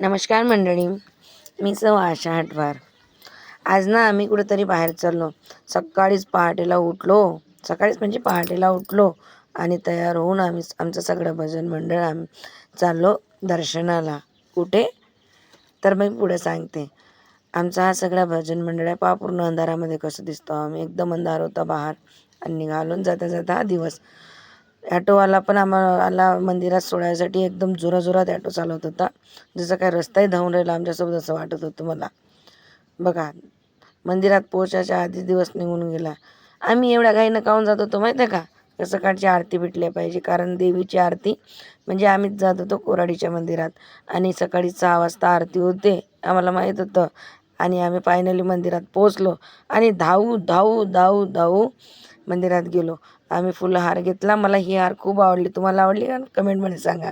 नमस्कार मंडळी मी सव आशा हटवार. आज ना आम्ही कुठेतरी बाहेर चाललो. सकाळीच पहाटेला उठलो. सकाळीच म्हणजे पहाटेला उठलो आणि तयार होऊन आम्ही आमचं सगळं भजन मंडळ आम्ही चाललो दर्शनाला. कुठे? तर मी पुढे सांगते. आमचा हा सगळा भजन मंडळ आहे. पहा पूर्ण अंधारामध्ये कसं दिसतो. आम्ही एकदम अंधार होता बाहेर आणि निघालून जाता जाता हा दिवस ॲटोवाला पण आम्हाला आला मंदिरात सोडायसाठी एकदम जोराजोरात ॲटो चालवत होता. जसं काय रस्ताही धावून राहिला आमच्यासोबत असं वाटत होतं मला. बघा मंदिरात पोहोचायच्या आधीच दिवस निघून गेला. आम्ही एवढ्या घाईनं काहून जात होतो माहीत आहे का सकाळची आरती भेटली पाहिजे. कारण देवीची आरती म्हणजे आम्हीच जात होतो कोराडीच्या मंदिरात. आणि सकाळी सहा वाजता आरती होते आम्हाला माहीत होतं. आणि आम्ही फायनली मंदिरात पोचलो आणि धावू धावू धावू धावू मंदिरात गेलो. आम्ही फुलं हार घेतला. मला ही हार खूप आवडली. तुम्हाला आवडली का? कमेंटमध्ये सांगा.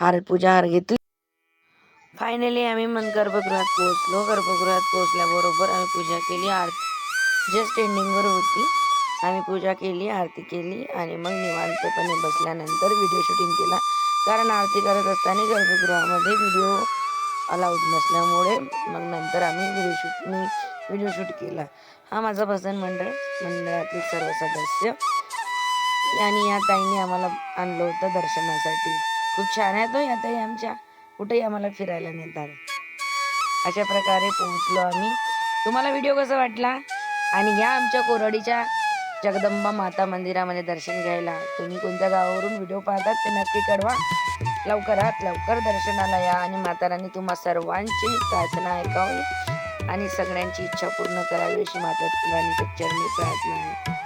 हार पूजा हार घेतली. फायनली आम्ही मन गर्भगृहात पोहोचलो. गर्भगृहात पोहोचल्याबरोबर आम्ही पूजा केली. आरती जस्ट एंडिंगवर होती. आम्ही पूजा केली आरती केली आणि मग निवांतपणे बसल्यानंतर व्हिडिओ शूटिंग केला. कारण आरती करत असताना गर्भगृहामध्ये व्हिडिओ अलाउड नसल्यामुळे मग नंतर आम्ही व्हिडिओ शूट मी व्हिडिओ शूट केला. हा माझा भजन मंडळ मंडळातील सर्व सदस्य. आणि या ताईने आम्हाला आणलं होतं दर्शनासाठी. खूप छान आहे तो या ताई आमच्या. कुठेही आम्हाला फिरायला नेतात अशा प्रकारे पोहोचलो आम्ही. तुम्हाला व्हिडिओ कसा वाटला? आणि या आमच्या कोरडीच्या जगदंबा माता मंदिरामध्ये दर्शन घ्यायला तुम्ही कोणत्या गावावरून व्हिडिओ पाहतात ते नक्की कळवा. लवकरात लवकर दर्शनाला या आणि मातारांनी तुम्हा सर्वांची प्रार्थना ऐकावी आणि सगळ्यांची इच्छा पूर्ण करावी अशी माता राणीच्या चरणी प्रार्थना आहे.